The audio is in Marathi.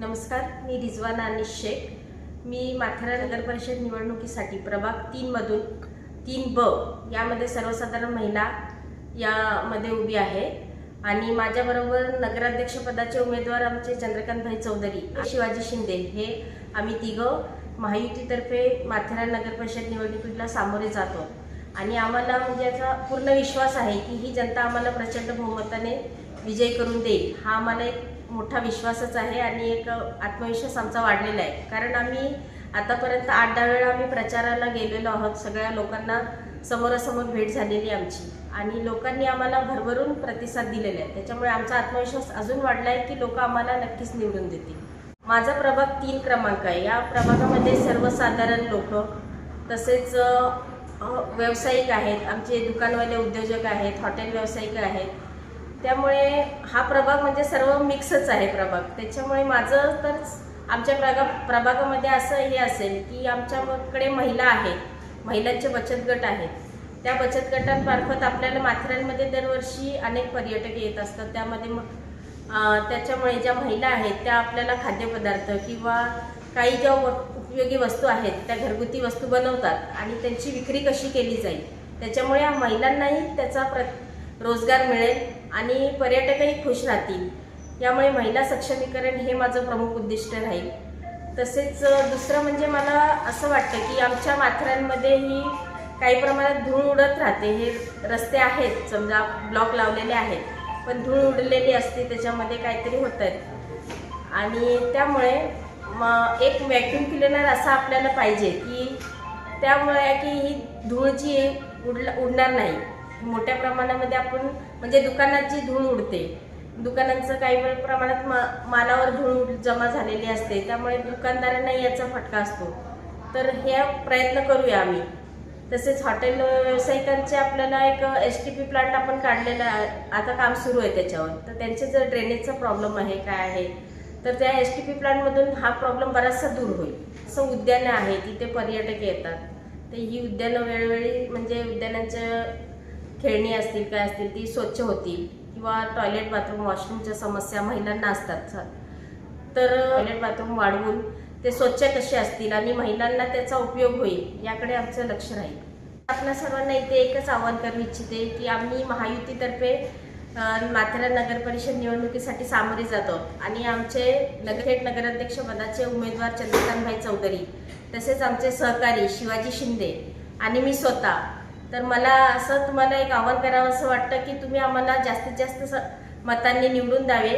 नमस्कार मी रिजवाना अनिश शेख. मी माथेरा नगर परिषद निवडणुकीसाठी प्रभाग तीनमधून तीन ब यामध्ये सर्वसाधारण महिला यामध्ये उभी आहे. आणि माझ्याबरोबर नगराध्यक्षपदाचे उमेदवार आमचे चंद्रकांतभाई चौधरी शिवाजी शिंदे. हे आम्ही तिघं महायुतीतर्फे माथेरा नगर परिषद निवडणुकीला सामोरे जातो. आणि आम्हाला म्हणजे याचा पूर्ण विश्वास आहे की ही जनता आम्हाला प्रचंड बहुमताने विजय करून देईल. हा आम्हाला एक मोठा विश्वासच आहे आणि एक आत्मविश्वास आमचा वाढलेला आहे. कारण आम्ही आतापर्यंत आठ दहा वेळा आम्ही प्रचाराला गेलेलो आहोत. सगळ्या लोकांना समोरासमोर भेट झालेली आमची. आणि लोकांनी आम्हाला भरभरून प्रतिसाद दिलेला आहे. त्याच्यामुळे आमचा आत्मविश्वास अजून वाढला आहे की लोक आम्हाला नक्कीच निवडून देतील. माझा प्रभाग तीन क्रमांक आहे. या प्रभागामध्ये सर्वसाधारण लोक तसेच व्यावसायिक आहेत. आमचे दुकानवाले उद्योजक आहेत हॉटेल व्यावसायिक आहेत. त्यामुळे हा प्रभाग म्हणजे सर्व मिक्सच आहे प्रभाग. त्याच्यामुळे माझं तर आमच्या प्रगा प्रभागामध्ये असं हे असेल की आमच्याकडे महिला आहेत. महिलांचे बचत गट आहेत. त्या बचत गटांमार्फत आपल्याला माथेरानमध्ये दरवर्षी अनेक पर्यटक येत असतात. त्यामध्ये मग त्याच्यामुळे ज्या महिला आहेत त्या आपल्याला खाद्यपदार्थ किंवा काही ज्या व- उपयोगी वस्तू आहेत त्या घरगुती वस्तू बनवतात आणि त्यांची विक्री कशी केली जाईल. त्याच्यामुळे या महिलांनाही त्याचा प्र रोजगार मिळेल. आणि पर्यटकही खुश राहतील. यामुळे महिला सक्षमीकरण हे माझं प्रमुख उद्दिष्ट राहील. तसेच दुसरं म्हणजे मला असं वाटतं की आमच्या माथेरानमध्ये ही काही प्रमाणात धूळ उडत राहते. हे रस्ते आहेत समजा ब्लॉक लावलेले आहेत पण धूळ उडलेली असते त्याच्यामध्ये काहीतरी होत आहेत आणि त्यामुळे मग एक व्हॅक्युम क्लिनर असा आपल्याला पाहिजे की त्यामुळे की ही धूळ जी आहे उडला उडणार नाही. मोठ्या प्रमाणामध्ये आपण म्हणजे दुकानात जी धूळ उडते. दुकानांचं काही वेळ प्रमाणात मा मालावर धूळ उड- जमा झालेली असते. त्यामुळे दुकानदारांना याचा फटका असतो. तर हे प्रयत्न करूया आम्ही. तसेच हॉटेल व्यावसायिकांचे आपल्याला एक एस टी पी प्लांट आपण काढलेला आता काम सुरू आहे त्याच्यावर. तर त्यांचे जर ड्रेनेजचा प्रॉब्लेम आहे काय आहे तर त्या एस टी पी प्लांटमधून हा प्रॉब्लेम बराचसा दूर होईल. असं उद्यानं आहे तिथे पर्यटक येतात. तर ही उद्यानं वेळोवेळी म्हणजे उद्यानांच्या खेळणी असतील काय असतील ती स्वच्छ होतील. किंवा टॉयलेट बाथरूम वॉशरूमच्या समस्या महिलांना असतात तर टॉयलेट बाथरूम वाढवून ते स्वच्छ कसे असतील आणि महिलांना त्याचा उपयोग होईल याकडे आमचं लक्ष राहील. आपल्या सर्वांना इथे एकच आवाहन करू इच्छिते की आम्ही महायुतीतर्फे माथेरा नगर परिषद निवडणुकीसाठी सामोरे जातो. आणि आमचे नगरखेड नगराध्यक्ष पदाचे उमेदवार चंद्रकांतभाई चौधरी तसेच आमचे सहकारी शिवाजी शिंदे आणि मी स्वतः तर मला असं तुम्हाला एक आवाहन करावं असं वाटतं की तुम्ही आम्हाला जास्तीत जास्त मतांनी निवडून द्यावे.